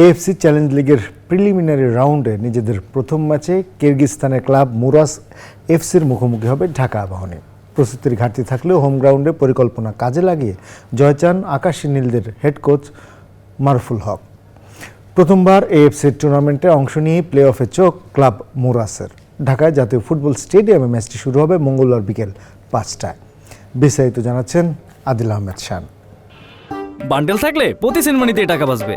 AFC challenge লিগের preliminary রাউন্ডে নিজেদের প্রথম ম্যাচে কিরগিজস্তানের ক্লাব মুরাস এফসির মুখোমুখি হবে ঢাকা আবাহনী। প্রস্তুতির ঘাটতি থাকলেও হোম গ্রাউন্ডে পরিকল্পনা কাজে লাগিয়ে জয় চান আকাশী নীলদের হেড কোচ মারফুল হক। প্রথমবার এএফসির টুর্নামেন্টে অংশ নিয়ে প্লে অফে চোখ ক্লাব মুরাসের। ঢাকায় জাতীয় ফুটবল স্টেডিয়ামে ম্যাচটি শুরু হবে মঙ্গলবার বিকেল পাঁচটায়। বিস্তারিত জানাচ্ছেন আদিল আহমেদ শান। বান্ডেল থাকলে প্রতি সেনমানিতে টাকা বাঁচবে।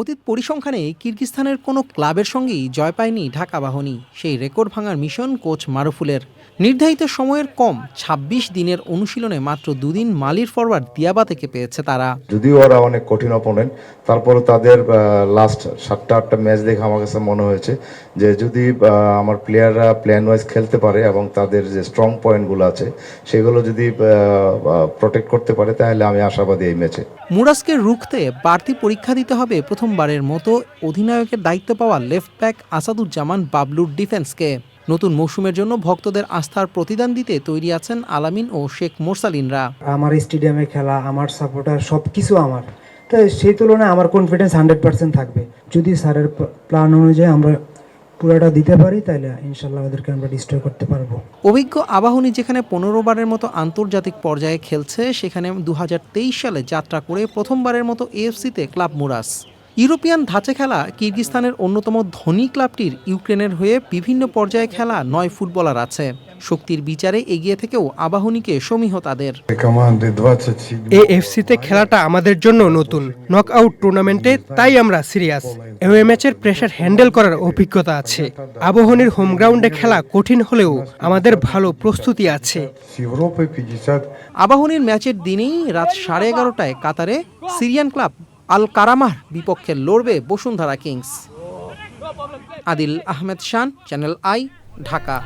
অতীত পরিসংখ্যানে কিরগিস্তানের কোনো ক্লাবের সঙ্গেই জয় পায়নি ঢাকা বাহনী। সেই রেকর্ড ভাঙার মিশন কোচ মারুফুলের। নির্ধারিত সময়ের কম ২৬ দিনের অনুশীলনে মাত্র দুদিন মালির ফরওয়ার্ড দিয়াবাতেকে পেয়েছে তারা। যদিও ওরা অনেক কঠিন অপোনেন্ট তারপরে তাদের লাস্ট সাতটা আটটা ম্যাচ দেখে আমার কাছে মনে হয়েছে যে যদি আমার প্লেয়াররা প্ল্যান ওয়াইজ খেলতে পারে এবং তাদের যে স্ট্রং পয়েন্টগুলো আছে সেগুলো যদি প্রোটেক্ট করতে পারে তাহলে আমি আশাবাদী এই ম্যাচে মুরাসকে রুখতে বাড়তি পরীক্ষা দিতে হবে প্রথমবারের মতো অধিনায়কের দায়িত্ব পাওয়া লেফট ব্যাক আসাদুজ্জামান বাবলুর ডিফেন্সকে নতুন মৌসুমের জন্য ভক্তদের আস্থার প্রতিদান দিতে তৈরি আছেন আলামিন ও শেখ মোরসালিনরা। আমার স্টেডিয়ামে খেলা আমার সাপোর্টার সব কিছু আমার। তো সেই তুলনায় আমার কনফিডেন্স হান্ড্রেড পার্সেন্ট থাকবে। যদি স্যারের প্ল্যান অনুযায়ী আমরা পুরোটা দিতে পারি তাহলে ইনশাল্লাহ ওদেরকে আমরা ডিস্ট্রয় করতে পারব। অভিজ্ঞ আবাহনী যেখানে পনেরো বারের মতো আন্তর্জাতিক পর্যায়ে খেলছে সেখানে দু হাজার তেইশ সালে যাত্রা করে প্রথমবারের মতো এএফসিতে ক্লাব মুরাস। ইউরোপিয়ান ধাঁচে খেলা কিরগিস্তানের অন্যতম ধনী ক্লাবটির ইউক্রেনের হয়ে বিভিন্ন পর্যায়ে খেলা নয় ফুটবলার আছে। শক্তির বিচারে এগিয়ে থেকেও আবাহনীকে সমীহ তাদের। এএফসিতে খেলাটা আমাদের জন্য নতুন। নক আউট টুর্নামেন্টে তাই আমরা সিরিয়াস। এওয়ে ম্যাচের প্রেশার হ্যান্ডেল করার অভিজ্ঞতা আছে। আবাহনীর হোম গ্রাউন্ডে খেলা কঠিন হলেও আমাদের ভালো প্রস্তুতি আছে। আবাহনীর ম্যাচের দিনেই রাত সাড়ে এগারোটায় কাতারে সিরিয়ান ক্লাব আল কারামার বিপক্ষে লড়বে Bashundhara Kings. Adil Ahmed Shan channel I Dhaka.